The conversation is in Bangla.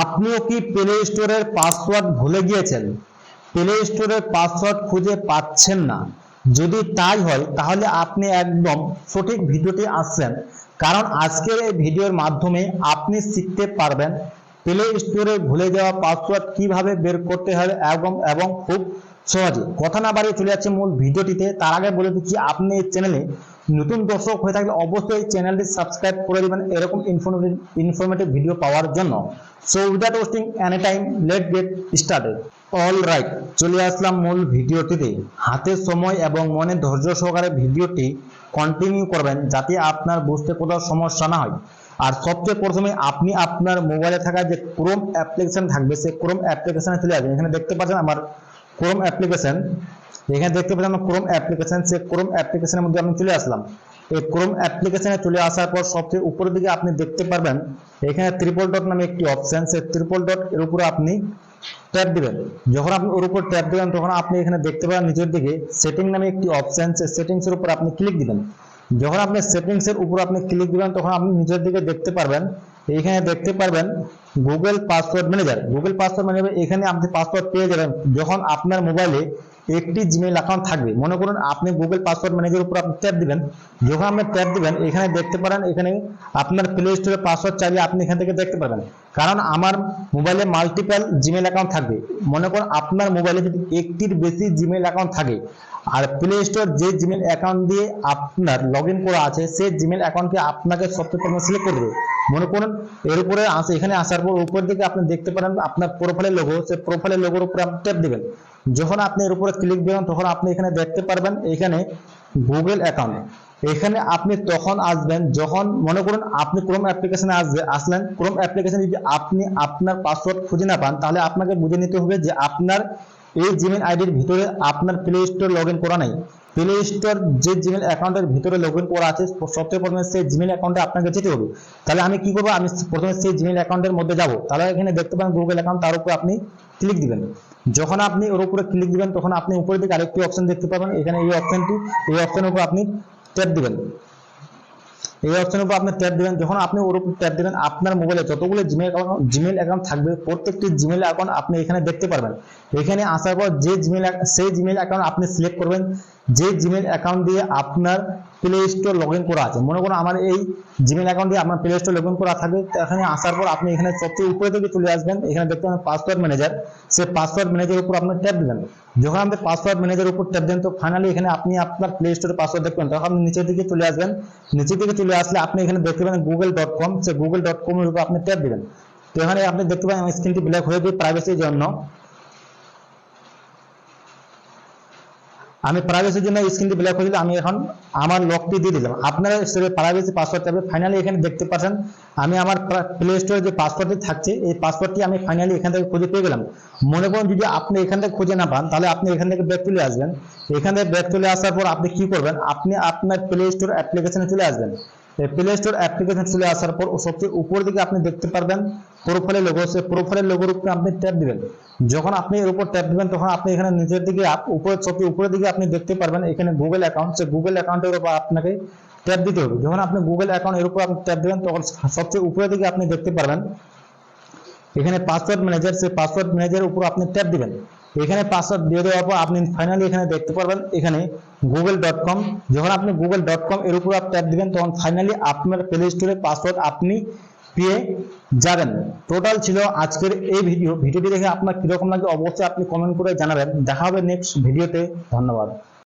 আপনিও কি প্লে স্টোরের পাসওয়ার্ড ভুলে গিয়েছেন? প্লে স্টোরের পাসওয়ার্ড খুঁজে পাচ্ছেন না। যদি তাই হয়, তাহলে আপনি একদম সঠিক ভিডিওতে আসছেন। কারণ আজকের এই ভিডিওর মাধ্যমে আপনি শিখতে পারবেন প্লে স্টোরে ভুলে যাওয়া পাসওয়ার্ড কীভাবে বের করতে হবে এবং এবং খুব সহজে। কথা না বাড়িয়ে চলে যাচ্ছে মূল ভিডিওটিতে। তার আগে বলে দিচ্ছি, আপনি এই চ্যানেলে নতুন দর্শক হয়ে থাকলে অবশ্যই চ্যানেলটি সাবস্ক্রাইব করে দিবেন এরকম ইনফরমেটিভ ইনফরমেটিভ ভিডিও পাওয়ার জন্য। So without wasting any time let get started all right চলে আসলাম মূল ভিডিওটিতে। হাতে সময় এবং মনে ধৈর্য সহকারে ভিডিওটি কন্টিনিউ করবেন যাতে আপনার বুঝতে কোথাও সমস্যা না হয়। আর সবচেয়ে প্রথমে আপনি আপনার মোবাইলে থাকা যে ক্রোম অ্যাপ্লিকেশন থাকবে, সেই ক্রোম অ্যাপ্লিকেশনে চলে আসবেন। এখানে দেখতে পাচ্ছেন আমার ক্রোম অ্যাপ্লিকেশন এখানে দেখতে আমার ক্রোম অ্যাপ্লিকেশন সে ক্রোম অ্যাপ্লিকেশনের মধ্যে আমি চলে আসলাম। এই ক্রোম অ্যাপ্লিকেশনে চলে আসার পর সবচেয়ে উপরের দিকে আপনি দেখতে পারবেন, এখানে ট্রিপল ডট নামে একটি অপশন সে ট্রিপল ডট এর উপরে আপনি ট্যাপ দিবেন। যখন আপনি ওর উপর ট্যাপ দিবেন, তখন আপনি এখানে দেখতে পাবেন নিচের দিকে সেটিং নামে একটি অপশন সেই সেটিংস এর উপর আপনি ক্লিক দিবেন। যখন আপনি সেটিংস এর উপর আপনি ক্লিক দিবেন, তখন আপনি নিচের দিকে দেখতে পারবেন এইখানে দেখতে পারবেন Google password manager Google password manager এখানে আপনি পাসওয়ার্ড পেয়ে যাবেন। যখন আপনার মোবাইলে একটি জিমেইল অ্যাকাউন্ট থাকবে। মনে করুন আপনি গুগল পাসওয়ার্ড ম্যানেজার উপর আপনি ট্যাপ দিবেন। যখন আপনি ট্যাপ দিবেন, এখানে দেখতে পারেন এখানে আপনার প্লে স্টোরে পাসওয়ার্ড চাইলে আপনি এখান থেকে দেখতে পারবেন। কারণ আমার মোবাইলে মাল্টিপল জিমেইল অ্যাকাউন্ট থাকবে। মনে করুন আপনার মোবাইলে যদি একটির বেশি জিমেইল অ্যাকাউন্ট থাকে, আর প্লে স্টোর যে জিমেইল অ্যাকাউন্ট দিয়ে আপনার লগ করা আছে, সেই জিমেইল অ্যাকাউন্টকে আপনাকে সবচেয়ে প্রথমে সিলেক্ট করে দেবে। মনে করুন এর উপরে আসে, এখানে আসার পর উপর দিকে আপনি দেখতে পারেন আপনার প্রোফাইলের লোগো সেই প্রোফাইলের লোগোর উপরে আপনি ট্যাপ দিবেন। যখন আপনি এর উপরে ক্লিক দিবেন, তখন আপনি এখানে দেখতে পারবেন এখানে গুগল অ্যাকাউন্ট এখানে আপনি তখন আসবেন, যখন মনে করুন আপনি ক্রোম অ্যাপ্লিকেশনে আসবে, আসলেন ক্রোম অ্যাপ্লিকেশনে যদি আপনি আপনার পাসওয়ার্ড খুঁজে না পান, তাহলে আপনাকে বুঝে নিতে হবে যে আপনার এই জিমেল আইডির ভিতরে আপনার প্লে স্টোর লগ করা নেই। প্লে স্টোর যে জিমেল অ্যাকাউন্টের ভিতরে লগ করা আছে, সবচেয়ে প্রথমে সেই জিমেল অ্যাকাউন্টে আপনাকে যেতে হবে। তাহলে আমি কি করব? আমি প্রথমে সেই জিমেল অ্যাকাউন্টের মধ্যে যাব। তাহলে এখানে দেখতে পাবেন গুগল অ্যাকাউন্ট তার উপর আপনি ক্লিক দিবেন। যখন আপনি ওর উপরে ক্লিক দিবেন, তখন আপনি উপরের দিকে আরেকটি অপশন দেখতে পাবেন। এখানে এই অপশনটি এই অপশনের উপর আপনি ট্যাপ দিবেন। এই অপশনের উপর আপনি ট্যাপ দিবেন। যখন আপনি ওর উপর ট্যাপ দিবেন, আপনার মোবাইলে যতগুলো জিমেল অ্যাকাউন্ট জিমেল অ্যাকাউন্ট থাকবে, প্রত্যেকটি জিমেল অ্যাকাউন্ট আপনি এখানে দেখতে পারবেন। এখানে আসার পর যে জিমেল সেই জিমেল অ্যাকাউন্ট আপনি সিলেক্ট করবেন। যে জিমেল অ্যাকাউন্ট দিয়ে আপনার প্লে স্টোর লগ ইন করা আছে। মনে করুন আমার এই জিমেল অ্যাকাউন্ট আপনার প্লে স্টোর লগ ইন করা থাকবে তো এখানে আসার পর আপনি এখানে সবচেয়ে উপরে থেকে চলে আসবেন। এখানে দেখতে পাবেন পাসওয়ার্ড ম্যানেজার সেই পাসওয়ার্ড ম্যানেজার উপর আপনি ট্যাপ দিবেন। যখন আপনি পাসওয়ার্ড ম্যানেজার উপর ট্যাপ দেন, তো ফাইনালি এখানে আপনি আপনার প্লে স্টোরে পাসওয়ার্ড দেখবেন তখন আপনি নিচের দিকে চলে আসবেন। নিচের দিকে চলে আসলে আপনি এখানে দেখতে পাবেন গুগল ডট কম সেই গুগল ডট কম এর উপর আপনি ট্যাপ দিবেন। তো এখানে আপনি দেখতে পাবেন আমার স্ক্রিনটি ব্ল্যাক হয়ে যায় প্রাইভেসির জন্য। আমি প্রাইভেসির জন্য স্ক্রিনটি ব্ল্যাক হয়ে দিলে আমি এখন আমার লকটি দিয়ে দিলাম। আপনারা স্টোরে প্রাইভেসি পাসওয়ার্ড চাইবে ফাইনালি এখানে দেখতে পাচ্ছেন। আমি আমার প্লে স্টোরে যে পাসওয়ার্ডটি থাকছে, এই পাসওয়ার্ডটি আমি ফাইনালি এখান থেকে খুঁজে পেয়ে গেলাম। মনে করুন যদি আপনি এখান থেকে খুঁজে না পান, তাহলে আপনি এখান থেকে ব্যাক চলে আসবেন। এখান থেকে ব্যাক চলে আসার পর আপনি কি করবেন? আপনি আপনার প্লে স্টোর অ্যাপ্লিকেশনে চলে আসবেন। প্লে স্টোর অ্যাপ্লিকেশন চলে আসার পর সবচেয়ে উপরের দিকে আপনি দেখতে পারবেন প্রোফাইলের লোগো সেই প্রোফাইলের লোগোর উপরে আপনি ট্যাপ দিবেন। যখন আপনি এর উপর ট্যাপ দিবেন, তখন আপনি এখানে নিচের দিকে উপরে সবচেয়ে উপরের দিকে আপনি দেখতে পারবেন, এখানে গুগল অ্যাকাউন্ট সেই গুগল অ্যাকাউন্টের উপর আপনাকে ট্যাপ দিতে হবে। যখন আপনি গুগল অ্যাকাউন্ট এর উপর আপনি ট্যাপ দিবেন, তখন সবচেয়ে উপরের দিকে আপনি দেখতে পারবেন, এখানে পাসওয়ার্ড ম্যানেজার সেই পাসওয়ার্ড ম্যানেজারের উপর আপনি ট্যাপ দিবেন। এখানে পাসওয়ার্ড দিয়ে দেওয়ার পর আপনি ফাইনালি এখানে দেখতে পারবেন, এখানে গুগল ডট কম যখন আপনি গুগল ডট কম এর উপর ট্যাপ দিবেন, তখন ফাইনালি আপনার প্লে স্টোরে পাসওয়ার্ড আপনি পেয়ে যাবেন। টোটাল ছিল আজকের এই ভিডিও ভিডিওটি দেখে আপনার কীরকম লাগে অবশ্যই আপনি কমেন্ট করে জানাবেন। দেখা হবে নেক্সট ভিডিওতে ধন্যবাদ।